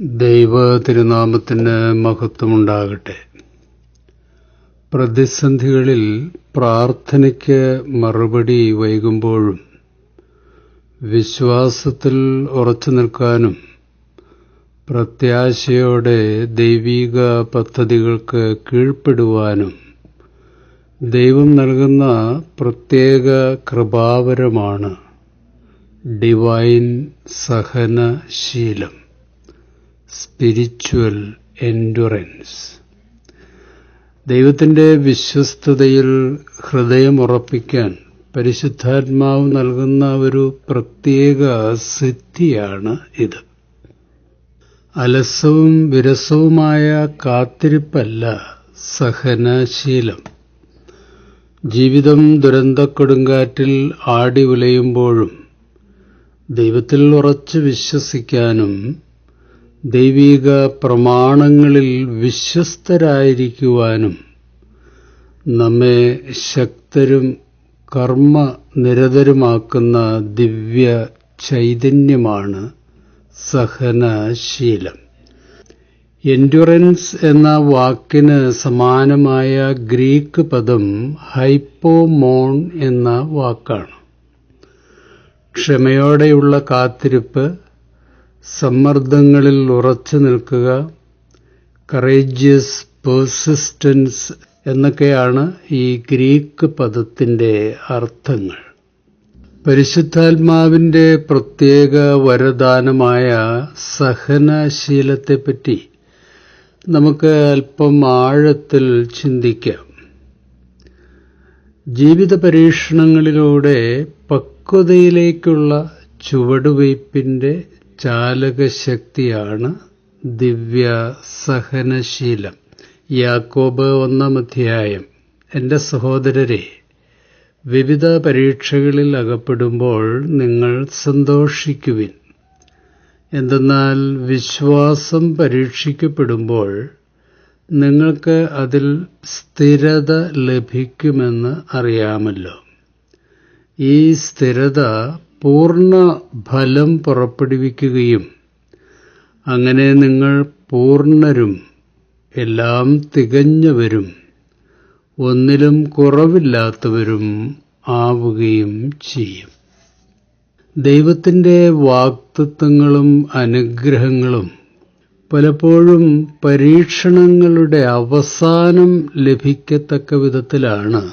ദൈവ തിരുനാമത്തിന് മഹത്വമുണ്ടാകട്ടെ. പ്രതിസന്ധികളിൽ പ്രാർത്ഥനയ്ക്ക് മറുപടി വൈകുമ്പോഴും വിശ്വാസത്തിൽ ഉറച്ചു നിൽക്കാനും പ്രത്യാശയോടെ ദൈവീക പദ്ധതികൾക്ക് കീഴ്പ്പെടുവാനും ദൈവം നൽകുന്ന പ്രത്യേക കൃപാവരമാണ് ഡിവൈൻ സഹനശീലം. സ്പിരിച്വൽ എൻഡുറൻസ് ദൈവത്തിന്റെ വിശ്വസ്തതയിൽ ഹൃദയമുറപ്പിക്കാൻ പരിശുദ്ധാത്മാവ് നൽകുന്ന ഒരു പ്രത്യേക സിദ്ധിയാണ് ഇത്. അലസവും വിരസവുമായ കാത്തിരിപ്പല്ല സഹനശീലം. ജീവിതം ദുരന്തക്കൊടുങ്കാറ്റിൽ ആടി ഉലയുമ്പോഴും ദൈവത്തിൽ ഉറച്ചു വിശ്വസിക്കാനും ദൈവിക പ്രമാണങ്ങളിൽ വിശ്വസ്തരായിരിക്കുവാനും നമ്മെ ശക്തരും കർമ്മ നിരതരുമാക്കുന്ന ദിവ്യ ചൈതന്യമാണ് സഹനശീലം. എൻഡുറൻസ് എന്ന വാക്കിന് സമാനമായ ഗ്രീക്ക് പദം ഹൈപ്പോമോൺ എന്ന വാക്കാണ്. ക്ഷമയോടെയുള്ള കാത്തിരിപ്പ് സമ്മർദ്ദങ്ങളിൽ ഉറച്ചു നിൽക്കുക. കറേജിയസ് പേഴ്സിസ്റ്റൻസ് എന്നൊക്കെയാണ് ഈ ഗ്രീക്ക് പദത്തിന്റെ അർത്ഥങ്ങൾ. പരിശുദ്ധാത്മാവിന്റെ പ്രത്യേക വരദാനമായ സഹനശീലത്തെപ്പറ്റി നമുക്ക് അല്പം ആഴത്തിൽ ചിന്തിക്കാം. ജീവിത പരീക്ഷണങ്ങളിലൂടെ പക്വതയിലേക്കുള്ള ചുവടുവയ്പ്പിന്റെ ചാലകശക്തിയാണ് ദിവ്യ സഹനശീലം യാക്കോബ് ഒന്നാം അധ്യായം. എന്റെ സഹോദരരെ വിവിധ പരീക്ഷകളിൽ അകപ്പെടുമ്പോൾ നിങ്ങൾ സന്തോഷിക്കുവിൻ. എന്തെന്നാൽ വിശ്വാസം പരീക്ഷിക്കപ്പെടുമ്പോൾ നിങ്ങൾക്ക് അതിൽ സ്ഥിരത ലഭിക്കുമെന്ന് അറിയാമല്ലോ. ഈ സ്ഥിരത പൂർണ ഫലം പുറപ്പെടുവിക്കുകയും അങ്ങനെ നിങ്ങൾ പൂർണരും എല്ലാം തികഞ്ഞവരും ഒന്നിലും കുറവില്ലാത്തവരും ആവുകയും ചെയ്യും. ദൈവത്തിന്റെ വാക്തത്വങ്ങളും അനുഗ്രഹങ്ങളും പലപ്പോഴും പരീക്ഷണങ്ങളുടെ അവസാനം ലഭിക്കത്തക്ക വിധത്തിലാണ്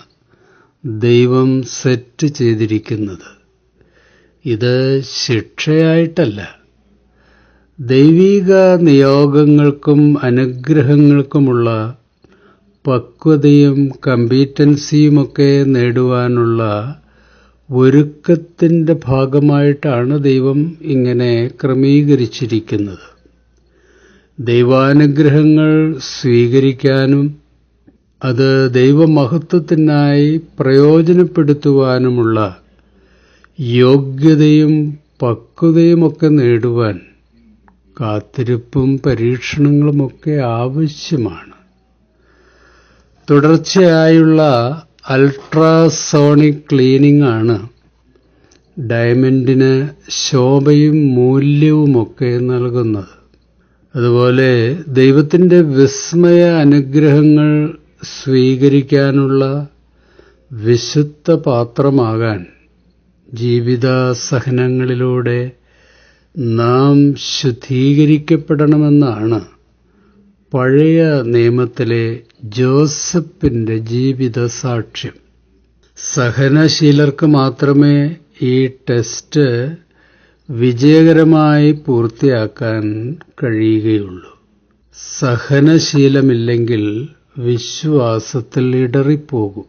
ദൈവം സെറ്റ് ചെയ്തിരിക്കുന്നത്. ഇത് ശിക്ഷയായിട്ടല്ല. ദൈവിക നിയോഗങ്ങൾക്കും അനുഗ്രഹങ്ങൾക്കുമുള്ള പക്വതയും കമ്പീറ്റൻസിയുമൊക്കെ നേടുവാനുള്ള ഒരുക്കത്തിന്റെ ഭാഗമായിട്ടാണ് ദൈവം ഇങ്ങനെ ക്രമീകരിച്ചിരിക്കുന്നത്. ദൈവാനുഗ്രഹങ്ങൾ സ്വീകരിക്കാനും അത് ദൈവമഹത്വത്തിനായി പ്രയോജനപ്പെടുത്തുവാനുമുള്ള യോഗ്യതയും പക്വതയുമൊക്കെ നേടുവാൻ കാത്തിരിപ്പും പരീക്ഷണങ്ങളുമൊക്കെ ആവശ്യമാണ്. തുടർച്ചയായുള്ള അൾട്രാസോണിക് ക്ലീനിംഗ് ആണ് ഡയമണ്ടിന് ശോഭയും മൂല്യവുമൊക്കെ നൽകുന്നത്. അതുപോലെ ദൈവത്തിന്റെ വിസ്മയ അനുഗ്രഹങ്ങൾ സ്വീകരിക്കാനുള്ള വിശുദ്ധ പാത്രമാകാൻ ജീവിത സഹനങ്ങളിലൂടെ നാം ശുദ്ധീകരിക്കപ്പെടണമെന്നാണ് പഴയ നിയമത്തിലെ ജോസഫിന്റെ ജീവിത സാക്ഷ്യം സഹനശീലർക്ക് മാത്രമേ ഈ ടെസ്റ്റ് വിജയകരമായി പൂർത്തിയാക്കാൻ കഴിയുകയുള്ളൂ. സഹനശീലമില്ലെങ്കിൽ വിശ്വാസത്തിൽ ഇടറിപ്പോകും.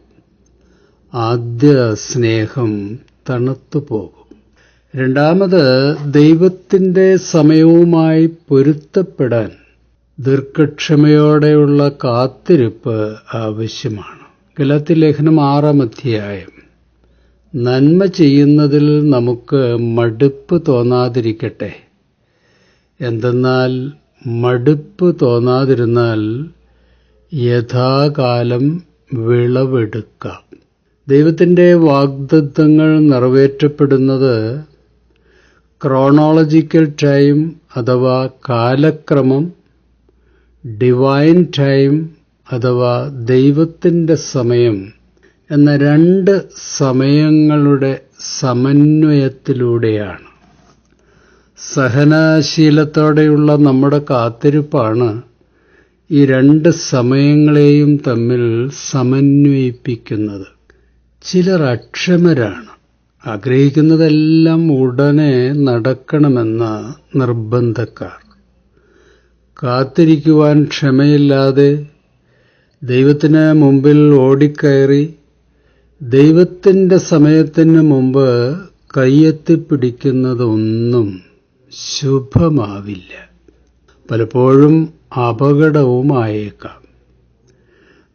ആദ്യ സ്നേഹം തണുത്തുപോകും രണ്ടാമത് ദൈവത്തിന്റെ സമയവുമായി പൊരുത്തപ്പെടാൻ ദീർഘക്ഷമയോടെയുള്ള കാത്തിരിപ്പ് ആവശ്യമാണ്. ഗലത്തി ലേഖനം ആറാം അധ്യായം. നന്മ ചെയ്യുന്നതിൽ നമുക്ക് മടുപ്പ് തോന്നാതിരിക്കട്ടെ. എന്തെന്നാൽ മടുപ്പ് തോന്നാതിരുന്നാൽ യഥാകാലം വിളവെടുക്കാം. ദൈവത്തിന്റെ വാഗ്ദത്വങ്ങൾ നിറവേറ്റപ്പെടുന്നത് ക്രോണോളജിക്കൽ ടൈം അഥവാ കാലക്രമം ഡിവൈൻ ടൈം അഥവാ ദൈവത്തിന്റെ സമയം എന്ന രണ്ട് സമയങ്ങളുടെ സമന്വയത്തിലൂടെയാണ്. സഹനശീലത്തോടെയുള്ള നമ്മുടെ കാത്തിരിപ്പാണ് ഈ രണ്ട് സമയങ്ങളെയും തമ്മിൽ സമന്വയിപ്പിക്കുന്നത്. ചിലർ അക്ഷമരാണ്. ആഗ്രഹിക്കുന്നതെല്ലാം ഉടനെ നടക്കണമെന്ന നിർബന്ധക്കാർ. കാത്തിരിക്കുവാൻ ക്ഷമയില്ലാതെ ദൈവത്തിന് മുമ്പിൽ ഓടിക്കയറി ദൈവത്തിന്റെ സമയത്തിന് മുമ്പ് കയ്യെത്തിപ്പിടിക്കുന്നതൊന്നും ശുഭമാവില്ല. പലപ്പോഴും അപകടവുമായേക്കാം.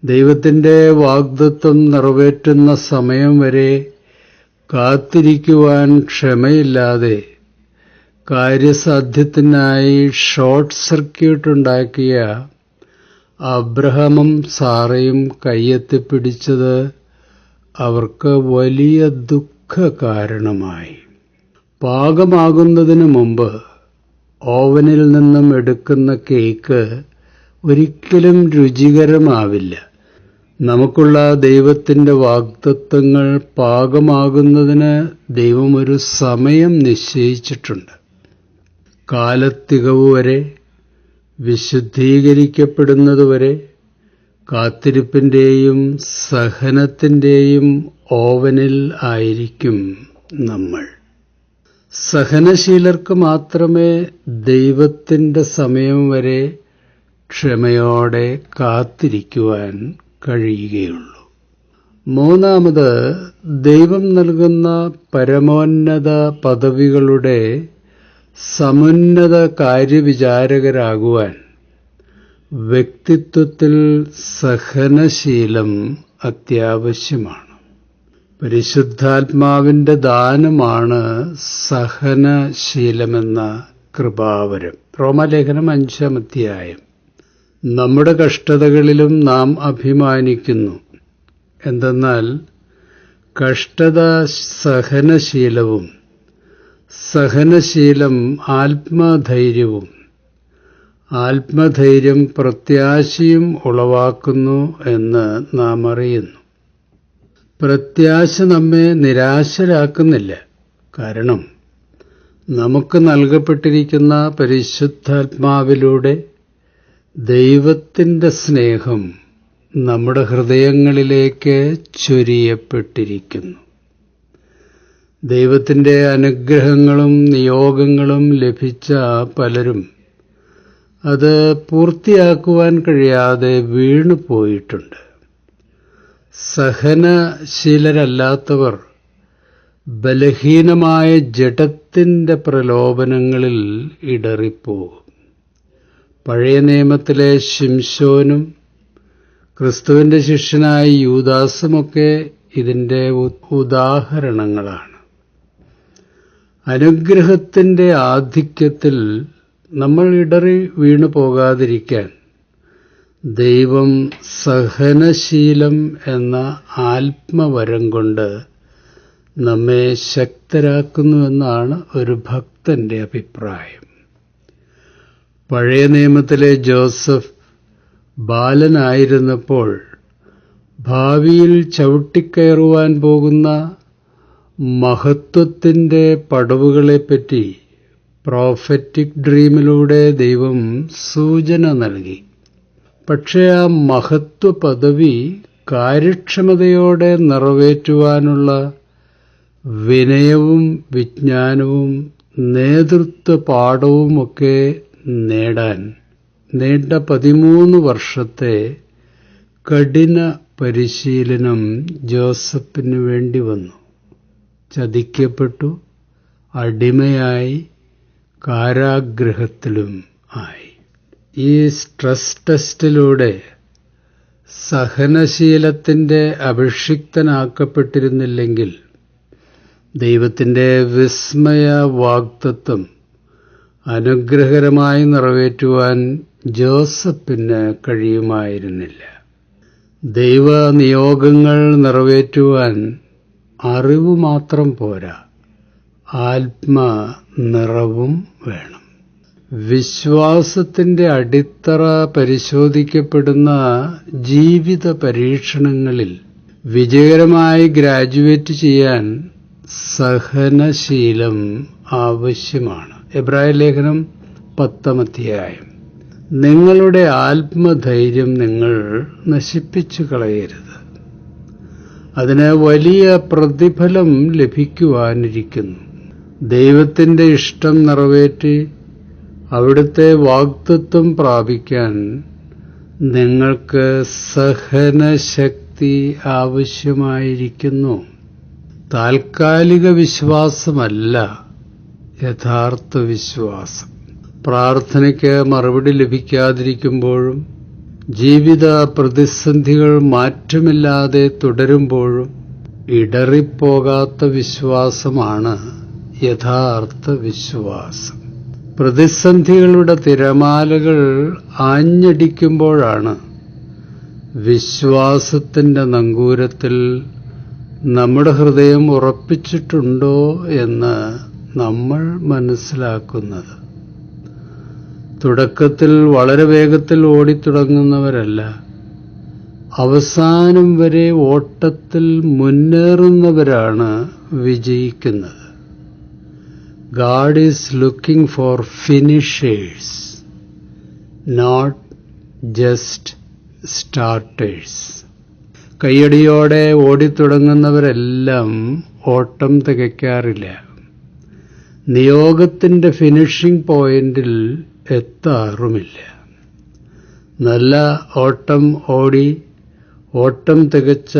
ദൈവത്തിന്റെ വാഗ്ദത്വം നിറവേറ്റുന്ന സമയം വരെ കാത്തിരിക്കുവാൻ ക്ഷമയില്ലാതെ കാര്യസാധ്യത്തിനായി ഷോർട്ട് സർക്യൂട്ട് ഉണ്ടാക്കിയ അബ്രഹമും സാറയും കയ്യെത്തിപ്പിടിച്ചത് അവർക്ക് വലിയ ദുഃഖ കാരണമായി പാകമാകുന്നതിന് മുമ്പ് ഓവനിൽ നിന്നും എടുക്കുന്ന കേക്ക് ഒരിക്കലും രുചികരമാവില്ല. നമുക്കുള്ള ദൈവത്തിന്റെ വാഗ്ദത്വങ്ങൾ പാകമാകുന്നതിന് ദൈവം ഒരു സമയം നിശ്ചയിച്ചിട്ടുണ്ട്. കാലത്തികവ് വരെ വിശുദ്ധീകരിക്കപ്പെടുന്നതുവരെ കാത്തിരിപ്പിന്റെയും സഹനത്തിന്റെയും ഓവനിൽ ആയിരിക്കും നമ്മൾ. സഹനശീലർക്ക് മാത്രമേ ദൈവത്തിന്റെ സമയം വരെ ക്ഷമയോടെ കാത്തിരിക്കുവാൻ കഴിയുകയുള്ളൂ. മൂന്നാമത് ദൈവം നൽകുന്ന പരമോന്നത പദവികളുടെ സമുന്നത കാര്യവിചാരകരാകുവാൻ വ്യക്തിത്വത്തിൽ സഹനശീലം അത്യാവശ്യമാണ്. പരിശുദ്ധാത്മാവിന്റെ ദാനമാണ് സഹനശീലമെന്ന കൃപാവരം. റോമലേഖനം അഞ്ചാം അധ്യായം നമ്മുടെ കഷ്ടതകളിലും നാം അഭിമാനിക്കുന്നു. എന്തെന്നാൽ കഷ്ടത സഹനശീലവും സഹനശീലം ആത്മധൈര്യവും. ആത്മധൈര്യം പ്രത്യാശയും ഉളവാക്കുന്നു എന്ന് നാം അറിയുന്നു. പ്രത്യാശ നമ്മെ നിരാശരാക്കുന്നില്ല. കാരണം നമുക്ക് നൽകപ്പെട്ടിരിക്കുന്ന പരിശുദ്ധാത്മാവിലൂടെ ദൈവത്തിന്റെ സ്നേഹം നമ്മുടെ ഹൃദയങ്ങളിലേക്ക് ചൊരിയപ്പെട്ടിരിക്കുന്നു. ദൈവത്തിന്റെ അനുഗ്രഹങ്ങളും നിയോഗങ്ങളും ലഭിച്ച പലരും അത് പൂർത്തിയാക്കുവാൻ കഴിയാതെ വീണു പോയിട്ടുണ്ട്. സഹനശീലരല്ലാത്തവർ ബലഹീനമായ ജഡത്തിന്റെ പ്രലോഭനങ്ങളിൽ ഇടറിപ്പോകും. പഴയ നിയമത്തിലെ ശിംശോനും ക്രിസ്തുവിന്റെ ശിഷ്യനായ യൂദാസുമൊക്കെ ഇതിന്റെ ഉദാഹരണങ്ങളാണ്. അനുഗ്രഹത്തിന്റെ ആധിക്യത്തിൽ നമ്മൾ ഇടറി വീണു പോകാതിരിക്കാൻ ദൈവം സഹനശീലം എന്ന ആത്മവരം കൊണ്ട് നമ്മെ ശക്തരാക്കുന്നുവെന്നാണ് ഒരു ഭക്തന്റെ അഭിപ്രായം. പഴയ നിയമത്തിലെ ജോസഫ് ബാലനായിരുന്നപ്പോൾ ഭാവിയിൽ ചവിട്ടിക്കയറുവാൻ പോകുന്ന മഹത്വത്തിന്റെ പടവുകളെപ്പറ്റി പ്രോഫറ്റിക് ഡ്രീമിലൂടെ ദൈവം സൂചന നൽകി. പക്ഷേ ആ മഹത്വ പദവി കാര്യക്ഷമതയോടെ നിറവേറ്റുവാനുള്ള വിനയവും വിജ്ഞാനവും നേതൃത്വ പാഠവുമൊക്കെ നേടാൻ നീണ്ട പതിമൂന്ന് വർഷത്തെ കഠിന പരിശീലനം ജോസഫിന് വേണ്ടി വന്നു. ചതിക്കപ്പെട്ടു അടിമയായി കാരാഗ്രഹത്തിലും ആയി. ഈ സ്ട്രെസ് ടെസ്റ്റിലൂടെ സഹനശീലത്തിന്റെ അഭിഷിക്തനാക്കപ്പെട്ടിരുന്നില്ലെങ്കിൽ ദൈവത്തിന്റെ വിസ്മയ വാഗ്ദത്വം അനുഗ്രഹകരമായി നിറവേറ്റുവാൻ ജോസഫിന് കഴിയുമായിരുന്നില്ല. ദൈവ നിയോഗങ്ങൾ നിറവേറ്റുവാൻ അറിവ് മാത്രം പോരാ ആത്മ നിറവും വേണം. വിശ്വാസത്തിന്റെ അടിത്തറ പരിശോധിക്കപ്പെടുന്ന ജീവിത പരീക്ഷണങ്ങളിൽ വിജയകരമായി ഗ്രാജുവേറ്റ് ചെയ്യാൻ സഹനശീലം ആവശ്യമാണ്. എബ്രായ ലേഖനം പത്തമധ്യായം നിങ്ങളുടെ ആത്മധൈര്യം നിങ്ങൾ നശിപ്പിച്ചു കളയരുത്. അതിന് വലിയ പ്രതിഫലം ലഭിക്കുവാനിരിക്കുന്നു. ദൈവത്തിന്റെ ഇഷ്ടം നിറവേറ്റി അവിടുത്തെ വാക്തത്വം പ്രാപിക്കാൻ നിങ്ങൾക്ക് സഹനശക്തി ആവശ്യമായിരിക്കുന്നു. താൽക്കാലിക വിശ്വാസമല്ല യഥാർത്ഥ വിശ്വാസം. പ്രാർത്ഥനയ്ക്ക് മറുപടി ലഭിക്കാതിരിക്കുമ്പോഴും ജീവിത പ്രതിസന്ധികൾ മാറ്റമില്ലാതെ തുടരുമ്പോഴും ഇടറിപ്പോകാത്ത വിശ്വാസമാണ് യഥാർത്ഥ വിശ്വാസം. പ്രതിസന്ധികളുടെ തിരമാലകൾ ആഞ്ഞടിക്കുമ്പോഴാണ് വിശ്വാസത്തിന്റെ നങ്കൂരത്തിൽ നമ്മുടെ ഹൃദയം ഉറപ്പിച്ചിട്ടുണ്ടോ എന്ന് നമ്മൾ മനസ്സിലാക്കുന്നത്. തുടക്കത്തിൽ വളരെ വേഗത്തിൽ ഓടിത്തുടങ്ങുന്നവരല്ല. അവസാനം വരെ ഓട്ടത്തിൽ മുന്നേറുന്നവരാണ് വിജയിക്കുന്നത്. God is looking for finishers not just starters കയ്യടിയോടെ ഓടിത്തുടങ്ങുന്നവരെല്ലാം ഓട്ടം തികയ്ക്കാറില്ല. നിയോഗത്തിന്റെ ഫിനിഷിംഗ് പോയിന്റിൽ എത്താറുമില്ല. നല്ല ഓട്ടം ഓടി ഓട്ടം തികച്ച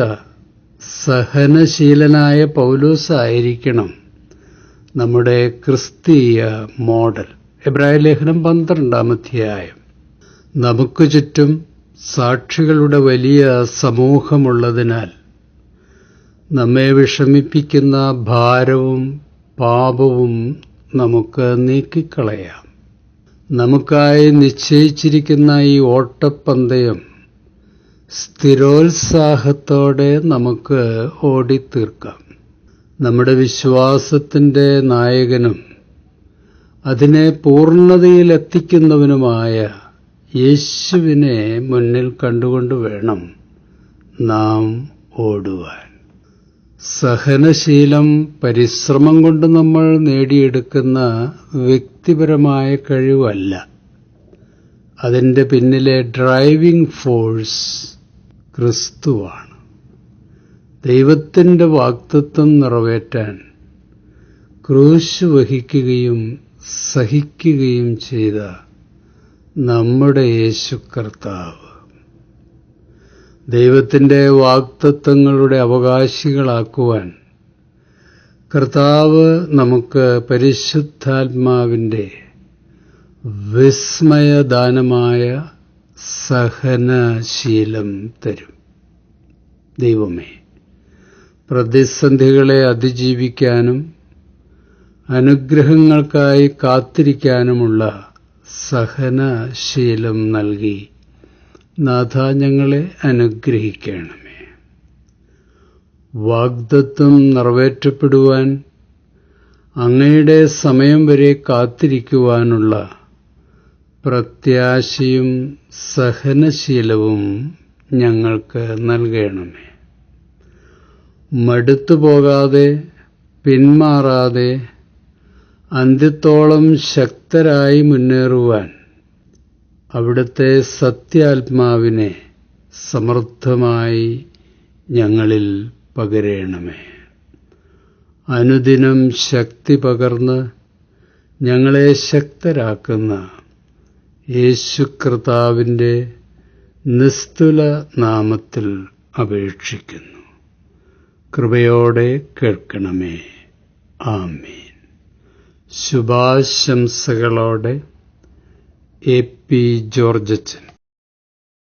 സഹനശീലനായ പൗലൂസായിരിക്കണം നമ്മുടെ ക്രിസ്തീയ മോഡൽ. എബ്രായ ലേഖനം പന്ത്രണ്ടാം അധ്യായം. നമുക്ക് ചുറ്റും സാക്ഷികളുടെ വലിയ സമൂഹമുള്ളതിനാൽ നമ്മെ വിഷമിപ്പിക്കുന്ന ഭാരവും പാപവും നമുക്ക് നീക്കിക്കളയാം. നമുക്കായി നിശ്ചയിച്ചിരിക്കുന്ന ഈ ഓട്ടപ്പന്തയം സ്ഥിരോത്സാഹത്തോടെ നമുക്ക് ഓടിത്തീർക്കാം. നമ്മുടെ വിശ്വാസത്തിന്റെ നായകനും അതിനെ പൂർണതയിലെത്തിക്കുന്നവനുമായ യേശുവിനെ മുന്നിൽ കണ്ടുകൊണ്ട് വേണം നാം ഓടുവാൻ. സഹനശീലം പരിശ്രമം കൊണ്ട് നമ്മൾ നേടിയെടുക്കുന്ന വ്യക്തിപരമായ കഴിവല്ല. അതിന്റെ പിന്നിലെ ഡ്രൈവിംഗ് ഫോഴ്സ് ക്രിസ്തുവാണ്. ദൈവത്തിന്റെ വാക്തത്വം നിറവേറ്റാൻ ക്രൂശ് വഹിക്കുകയും സഹിക്കുകയും ചെയ്ത നമ്മുടെ യേശു കർത്താവ്. ദൈവത്തിന്റെ വാക്തത്വങ്ങളുടെ അവകാശികളാക്കുവാൻ കർത്താവ് നമുക്ക് പരിശുദ്ധാത്മാവിന്റെ വിസ്മയദാനമായ സഹനശീലം തരും. ദൈവമേ പ്രതിസന്ധികളെ അതിജീവിക്കാനും അനുഗ്രഹങ്ങൾക്കായി കാത്തിരിക്കാനുമുള്ള സഹനശീലം നൽകി നാഥ ഞങ്ങളെ അനുഗ്രഹിക്കണമേ. വാഗ്ദത്വം നിറവേറ്റപ്പെടുവാൻ അങ്ങയുടെ സമയം വരെ കാത്തിരിക്കുവാനുള്ള പ്രത്യാശയും സഹനശീലവും ഞങ്ങൾക്ക് നൽകണമേ. മടുത്തു പോകാതെ പിന്മാറാതെ അന്ത്യത്തോളം ശക്തരായി മുന്നേറുവാൻ അവിടുത്തെ സത്യാത്മാവിനെ സമർത്ഥമായി ഞങ്ങളിൽ പകരേണമേ. അനുദിനം ശക്തി പകർന്ന് ഞങ്ങളെ ശക്തരാക്കുന്ന യേശുക്രതാവിന്റെ നിസ്തുല നാമത്തിൽ അപേക്ഷിക്കുന്നു. കൃപയോടെ കേൾക്കണമേ. ആമീൻ. ശുഭാശംസകളോടെ എ പി ജോർജച്ചൻ